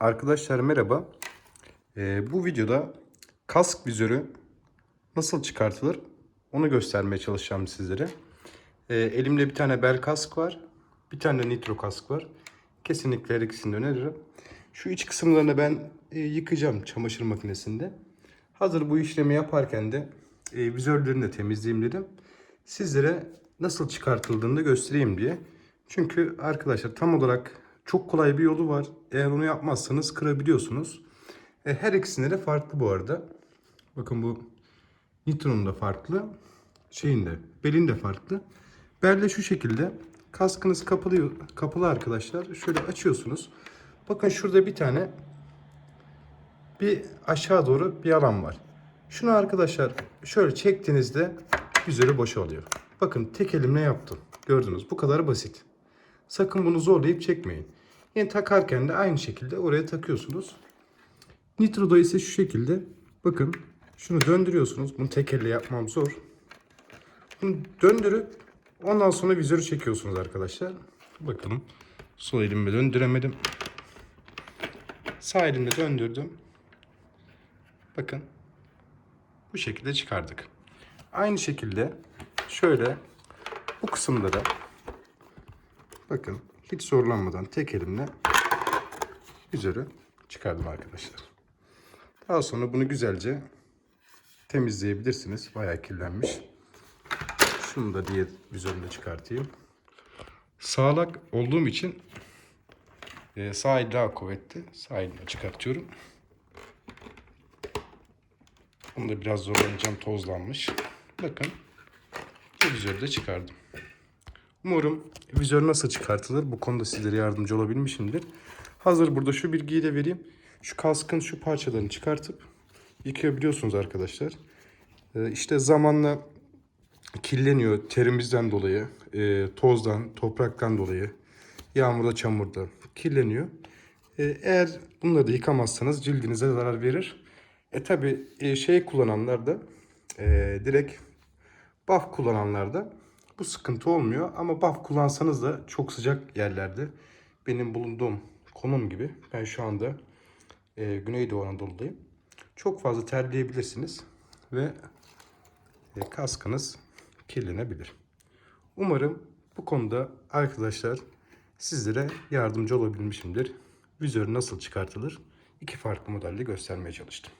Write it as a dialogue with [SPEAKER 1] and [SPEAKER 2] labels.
[SPEAKER 1] Arkadaşlar merhaba. Ee, bu videoda kask vizörü nasıl çıkartılır onu göstermeye çalışacağım sizlere. Ee, elimde bir tane bel kask var. Bir tane nitro kask var. Kesinlikle her ikisini öneririm. Şu iç kısımlarını ben e, yıkayacağım çamaşır makinesinde. Hazır bu işlemi yaparken de e, vizörlerini de temizleyeyim dedim. Sizlere nasıl çıkartıldığını da göstereyim diye. Çünkü arkadaşlar tam olarak çok kolay bir yolu var. Eğer onu yapmazsanız kırabiliyorsunuz. E, her ikisinde de farklı bu arada. Bakın bu Nitro'nun da farklı. Şeyin de, belin de farklı. Belde şu şekilde. Kaskınız kapalı, kapalı arkadaşlar. Şöyle açıyorsunuz. Bakın şurada bir tane bir aşağı doğru bir alan var. Şunu arkadaşlar şöyle çektiğinizde üzeri boş oluyor. Bakın tek elimle yaptım. Gördünüz bu kadar basit. Sakın bunu zorlayıp çekmeyin. Yine takarken de aynı şekilde oraya takıyorsunuz. Nitro'da ise şu şekilde bakın şunu döndürüyorsunuz. Bunu tek elle yapmam zor. Bunu döndürüp ondan sonra vizörü çekiyorsunuz arkadaşlar. Bakın sol elimle döndüremedim. Sağ elimle döndürdüm. Bakın bu şekilde çıkardık. Aynı şekilde şöyle bu kısımda da bakın hiç zorlanmadan tek elimle vizörü çıkardım arkadaşlar. Daha sonra bunu güzelce temizleyebilirsiniz. Bayağı kirlenmiş. Şunu da diye vizörünü de çıkartayım. Sağlak olduğum için e, sağ el daha kuvvetli. Sağ elimle çıkartıyorum. Bunu da biraz zorlanacağım tozlanmış. Bakın bu vizörü de çıkardım. Umarım vizör nasıl çıkartılır bu konuda sizlere yardımcı olabilmişimdir. Hazır burada şu bilgiyi de vereyim. Şu kaskın şu parçalarını çıkartıp yıkayabiliyorsunuz arkadaşlar. Ee, işte zamanla kirleniyor terimizden dolayı, e, tozdan, topraktan dolayı, yağmurda, çamurda kirleniyor. E, eğer bunları da yıkamazsanız cildinize zarar verir. E tabi e, şey kullananlar da direkt buff kullananlar da bu sıkıntı olmuyor. Ama buff kullansanız da çok sıcak yerlerde benim bulunduğum konum gibi ben şu anda e, Güneydoğu Anadolu'dayım. Çok fazla terleyebilirsiniz ve e, kaskınız kirlenebilir. Umarım bu konuda arkadaşlar sizlere yardımcı olabilmişimdir. Vizör nasıl çıkartılır? İki farklı modelde göstermeye çalıştım.